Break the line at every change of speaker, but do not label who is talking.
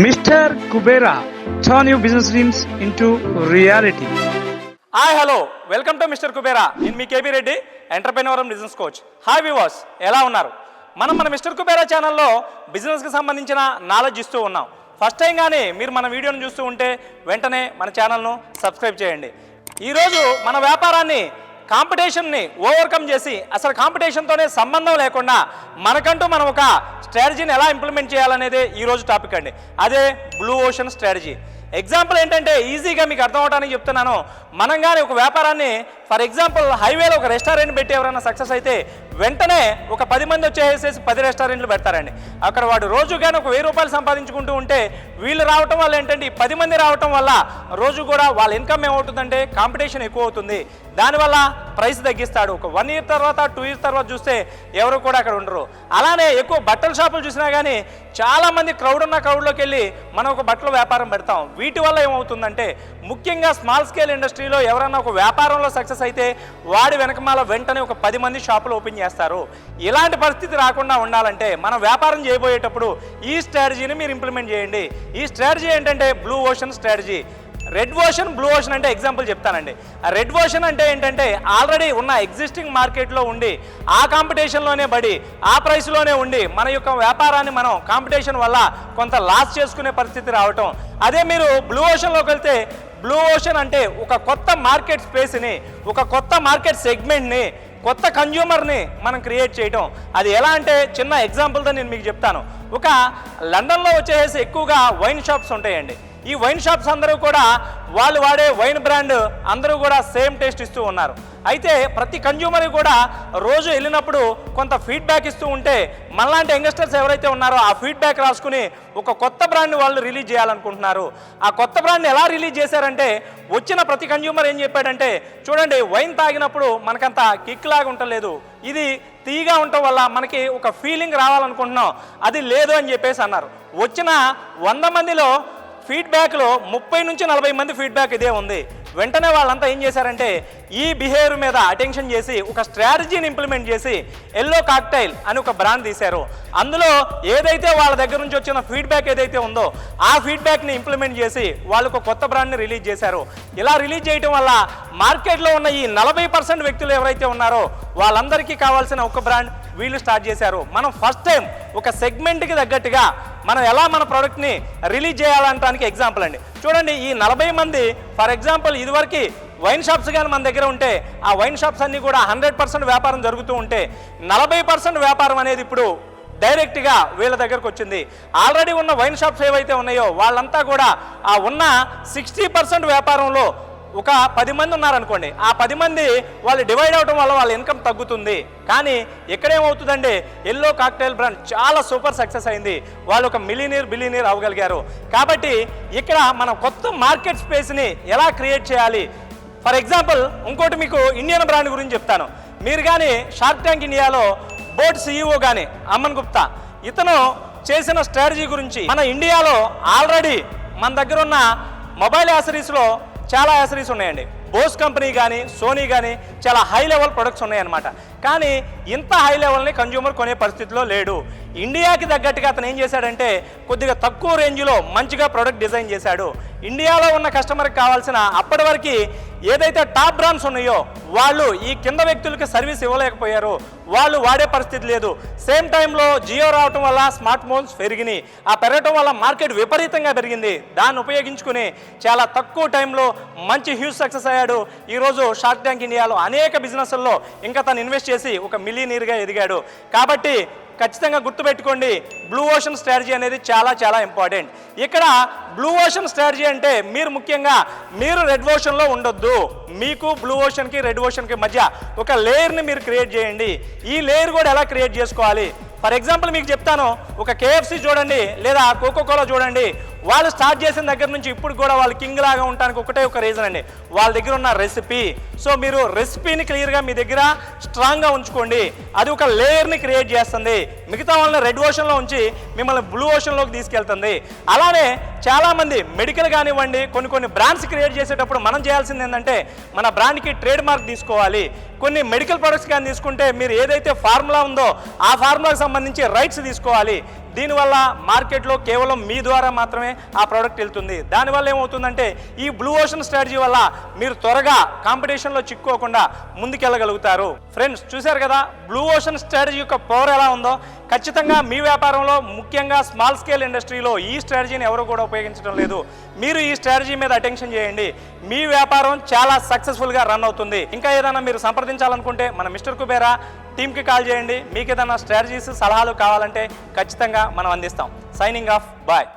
Mister Kubera turn your business dreams into reality
hi hello welcome to mister Kubera నేను మీ KB Reddy entrepreneur and business coach hi viewers ఎలా ఉన్నారు? మనం మన mister Kubera ఛానల్లో బిజినెస్కి సంబంధించిన నాలెడ్జ్ ఇస్తూ ఉన్నాం. ఫస్ట్ టైం కానీ మీరు మన వీడియోని చూస్తూ ఉంటే వెంటనే మన ఛానల్ను సబ్స్క్రైబ్ చేయండి. ఈరోజు మన వ్యాపారాన్ని కాంపిటీషన్ని ఓవర్కమ్ చేసి అసలు కాంపిటీషన్తోనే సంబంధం లేకుండా మనకంటూ మనం ఒక స్ట్రాటజీని ఎలా ఇంప్లిమెంట్ చేయాలనేది ఈరోజు టాపిక్ అండి. అదే బ్లూ ఓషన్ స్ట్రాటజీ ఎగ్జాంపుల్ ఏంటంటే ఈజీగా మీకు అర్థం అవడానికి చెప్తున్నాను. మనం కానీ ఒక వ్యాపారాన్ని ఫర్ ఎగ్జాంపుల్ హైవేలో ఒక రెస్టారెంట్ పెట్టి ఎవరైనా సక్సెస్ అయితే వెంటనే ఒక పది మంది వచ్చేసేసి పది రెస్టారెంట్లు పెడతారండి. అక్కడ వాడు రోజు కానీ ఒక వెయ్యి రూపాయలు సంపాదించుకుంటూ ఉంటే వీళ్ళు రావటం వల్ల ఏంటంటే ఈ పది మంది రావటం వల్ల రోజు కూడా వాళ్ళ ఇన్కమ్ ఏమవుతుందంటే కాంపిటీషన్ ఎక్కువ అవుతుంది దానివల్ల ప్రైస్ తగ్గిస్తాడు. ఒక వన్ ఇయర్ తర్వాత టూ ఇయర్ తర్వాత చూస్తే ఎవరు కూడా అక్కడ ఉండరు. అలానే ఎక్కువ బట్టల షాపులు చూసినా కానీ చాలామంది క్రౌడ్ ఉన్న క్రౌడ్లోకి వెళ్ళి మనం ఒక బట్టల వ్యాపారం పెడతాం. వీటి వల్ల ఏమవుతుందంటే ముఖ్యంగా స్మాల్ స్కేల్ ఇండస్ట్రీలో ఎవరైనా ఒక వ్యాపారంలో సక్సెస్ అయితే వాడి వెనకమాల వెంటనే ఒక పది మంది షాపులు ఓపెన్ చేస్తారు. ఇలాంటి పరిస్థితి రాకుండా ఉండాలంటే మనం వ్యాపారం చేయబోయేటప్పుడు ఈ స్ట్రాటజీని మీరు ఇంప్లిమెంట్ చేయండి. ఈ స్ట్రాటజీ ఏంటంటే blue ocean strategy. Red ocean blue ocean అంటే ఎగ్జాంపుల్ చెప్తానండి. ఆ రెడ్ ఓషన్ అంటే ఏంటంటే ఆల్రెడీ ఉన్న ఎగ్జిస్టింగ్ మార్కెట్లో ఉండి ఆ కాంపిటీషన్లోనే పడి ఆ ప్రైస్లోనే ఉండి మన యొక్క వ్యాపారాన్ని మనం కాంపిటీషన్ వల్ల కొంత లాస్ చేసుకునే పరిస్థితి రావటం. అదే మీరు బ్లూ ఓషన్లోకి వెళ్తే బ్లూ ఓషన్ అంటే ఒక కొత్త మార్కెట్ స్పేస్ని ఒక కొత్త మార్కెట్ సెగ్మెంట్ని కొత్త కన్జ్యూమర్ని మనం క్రియేట్ చేయటం. అది ఎలా అంటే చిన్న ఎగ్జాంపుల్తో నేను మీకు చెప్తాను. ఒక లండన్లో వచ్చేసి ఎక్కువగా వైన్ షాప్స్ ఉంటాయండి. ఈ వైన్ షాప్స్ అందరూ కూడా వాళ్ళు వాడే వైన్ బ్రాండ్ అందరూ కూడా సేమ్ టేస్ట్ ఇస్తూ ఉన్నారు. అయితే ప్రతి కన్జ్యూమర్ కూడా రోజు వెళ్ళినప్పుడు కొంత ఫీడ్బ్యాక్ ఇస్తూ ఉంటే మనలాంటి యంగ్స్టర్స్ ఎవరైతే ఉన్నారో ఆ ఫీడ్బ్యాక్ రాసుకుని ఒక కొత్త బ్రాండ్ వాళ్ళు రిలీజ్ చేయాలనుకుంటున్నారు. ఆ కొత్త బ్రాండ్ ఎలా రిలీజ్ చేశారంటే వచ్చిన ప్రతి కన్జ్యూమర్ ఏం చెప్పాడంటే చూడండి వైన్ తాగినప్పుడు మనకంత కిక్ లాగా ఉండలేదు. ఇది తీగా ఉండటం వల్ల మనకి ఒక ఫీలింగ్ రావాలనుకుంటున్నాం. అది లేదు అని చెప్పేసి అన్నారు. వచ్చిన వంద మందిలో ఫీడ్బ్యాక్లో ముప్పై నుంచి నలభై మంది ఫీడ్బ్యాక్ ఇదే ఉంది. వెంటనే వాళ్ళంతా ఏం చేశారంటే ఈ బిహేవియర్ మీద అటెన్షన్ చేసి ఒక స్ట్రాటజీని ఇంప్లిమెంట్ చేసి ఎల్లో కాక్టైల్ అని ఒక బ్రాండ్ తీశారు. అందులో ఏదైతే వాళ్ళ దగ్గర నుంచి వచ్చిన ఫీడ్బ్యాక్ ఏదైతే ఉందో ఆ ఫీడ్బ్యాక్ని ఇంప్లిమెంట్ చేసి వాళ్ళు ఒక కొత్త బ్రాండ్ని రిలీజ్ చేశారు. ఇలా రిలీజ్ చేయడం వల్ల మార్కెట్లో ఉన్న ఈ నలభై పర్సెంట్ వ్యక్తులు ఎవరైతే ఉన్నారో వాళ్ళందరికీ కావాల్సిన ఒక బ్రాండ్ వీళ్ళు స్టార్ట్ చేశారు. మనం ఫస్ట్ టైం ఒక సెగ్మెంట్కి తగ్గట్టుగా మనం ఎలా మన ప్రోడక్ట్ని రిలీజ్ చేయాలంటానికి ఎగ్జాంపుల్ అండి. చూడండి ఈ నలభై మంది ఫర్ ఎగ్జాంపుల్ ఇదివరకు వైన్ షాప్స్ కానీ మన దగ్గర ఉంటే ఆ వైన్ షాప్స్ అన్నీ కూడా హండ్రెడ్ పర్సెంట్ వ్యాపారం జరుగుతూ ఉంటే నలభై పర్సెంట్ వ్యాపారం అనేది ఇప్పుడు డైరెక్ట్గా వీళ్ళ దగ్గరకు వచ్చింది. ఆల్రెడీ ఉన్న వైన్ షాప్స్ ఏవైతే ఉన్నాయో వాళ్ళంతా కూడా ఆ ఉన్న సిక్స్టీ పర్సెంట్ వ్యాపారంలో ఒక పది మంది ఉన్నారనుకోండి ఆ పది మంది వాళ్ళు డివైడ్ అవడం వల్ల వాళ్ళ ఇన్కమ్ తగ్గుతుంది. కానీ ఇక్కడేమవుతుందండి ఎల్లో కాక్టైల్ బ్రాండ్ చాలా సూపర్ సక్సెస్ అయింది. వాళ్ళు ఒక మిలినీర్ బిలీనియర్ అవ్వగలిగారు. కాబట్టి ఇక్కడ మనం కొత్త మార్కెట్ స్పేస్ని ఎలా క్రియేట్ చేయాలి? ఫర్ ఎగ్జాంపుల్ ఇంకోటి మీకు ఇండియన్ బ్రాండ్ గురించి చెప్తాను. మీరు కానీ షార్క్ ట్యాంక్ ఇండియాలో బోర్డ్ సీఈఓ కానీ అమన్ గుప్తా ఇతను చేసిన స్ట్రాటజీ గురించి మన ఇండియాలో ఆల్రెడీ మన దగ్గర ఉన్న మొబైల్ యాసరీస్లో చాలా యాసరీస్ ఉన్నాయండి. బోస్ కంపెనీ కానీ సోనీ కానీ చాలా హై లెవెల్ ప్రొడక్ట్స్ ఉన్నాయన్నమాట. కానీ ఇంత హై లెవెల్ని కన్జ్యూమర్ కొనే పరిస్థితిలో లేడు. ఇండియాకి తగ్గట్టుగా అతను ఏం చేశాడంటే కొద్దిగా తక్కువ రేంజ్లో మంచిగా ప్రొడక్ట్ డిజైన్ చేశాడు. ఇండియాలో ఉన్న కస్టమర్కి కావాల్సిన అప్పటి వరకు ఏదైతే టాప్ బ్రాండ్స్ ఉన్నాయో వాళ్ళు ఈ కింద వ్యక్తులకి సర్వీస్ ఇవ్వలేకపోయారు. వాళ్ళు వాడే పరిస్థితి లేదు. సేమ్ టైంలో జియో రావటం వల్ల స్మార్ట్ ఫోన్స్ పెరిగినాయి. ఆ పెరగటం వల్ల మార్కెట్ విపరీతంగా పెరిగింది. దాన్ని ఉపయోగించుకుని చాలా తక్కువ టైంలో మంచి హ్యూజ్ సక్సెస్ అయ్యాడు. ఈరోజు షార్క్ ట్యాంక్ ఇండియాలో అనేక బిజినెస్ల్లో ఇంకా తను ఇన్వెస్ట్ చేసి ఒక మిలియనీర్గా ఎదిగాడు. కాబట్టి ఖచ్చితంగా గుర్తుపెట్టుకోండి బ్లూ ఓషన్ స్ట్రాటజీ అనేది చాలా చాలా ఇంపార్టెంట్ ఇక్కడ బ్లూ ఓషన్ స్ట్రాటజీ అంటే మీరు ముఖ్యంగా మీరు రెడ్ ఓషన్లో ఉండొద్దు. మీకు బ్లూ ఓషన్కి రెడ్ ఓషన్కి మధ్య ఒక లేయర్ని మీరు క్రియేట్ చేయండి. ఈ లేయర్ కూడా ఎలా క్రియేట్ చేసుకోవాలి? ఫర్ ఎగ్జాంపుల్ మీకు చెప్తాను ఒక కేఎఫ్సి చూడండి లేదా కోకో కోలా చూడండి. వాళ్ళు స్టార్ట్ చేసిన దగ్గర నుంచి ఇప్పుడు కూడా వాళ్ళు కింగ్ లాగా ఉండడానికి ఒకటే ఒక రీజన్ అండి. వాళ్ళ దగ్గర ఉన్న రెసిపీ సో మీరు రెసిపీని క్లియర్గా మీ దగ్గర స్ట్రాంగ్గా ఉంచుకోండి. అది ఒక లేయర్ని క్రియేట్ చేస్తుంది. మిగతా వాళ్ళని రెడ్ ఓషన్లో ఉంచి మిమ్మల్ని బ్లూ ఓషన్లోకి తీసుకెళ్తుంది. అలానే చాలామంది మెడికల్ కానివ్వండి కొన్ని కొన్ని బ్రాండ్స్ క్రియేట్ చేసేటప్పుడు మనం చేయాల్సింది ఏంటంటే మన బ్రాండ్కి ట్రేడ్ మార్క్ తీసుకోవాలి. కొన్ని మెడికల్ ప్రొడక్ట్స్ కానీ తీసుకుంటే మీరు ఏదైతే ఫార్ములా ఉందో ఆ ఫార్ములాకి సంబంధించి రైట్స్ తీసుకోవాలి. దీనివల్ల మార్కెట్లో కేవలం మీ ద్వారా మాత్రమే ఆ ప్రోడక్ట్ వెళ్తుంది. దానివల్ల ఏమవుతుందంటే ఈ బ్లూ ఓషన్ స్ట్రాటజీ వల్ల మీరు త్వరగా కాంపిటీషన్లో చిక్కుకోకుండా ముందుకెళ్ళగలుగుతారు. ఫ్రెండ్స్ చూశారు కదా బ్లూ ఓషన్ స్ట్రాటజీ యొక్క పవర్ ఎలా ఉందో? ఖచ్చితంగా మీ వ్యాపారంలో ముఖ్యంగా స్మాల్ స్కేల్ ఇండస్ట్రీలో ఈ స్ట్రాటజీని ఎవరు కూడా ఉపయోగించడం లేదు. మీరు ఈ స్ట్రాటజీ మీద అటెన్షన్ చేయండి. మీ వ్యాపారం చాలా సక్సెస్ఫుల్గా రన్ అవుతుంది. ఇంకా ఏదైనా మీరు సంప్రదించాలనుకుంటే మన మిస్టర్ కుబేరా టీమ్కి కాల్ చేయండి. మీకు ఏదైనా స్ట్రాటజీస్ సలహాలు కావాలంటే ఖచ్చితంగా మనం అందిస్తాం. Signing off bye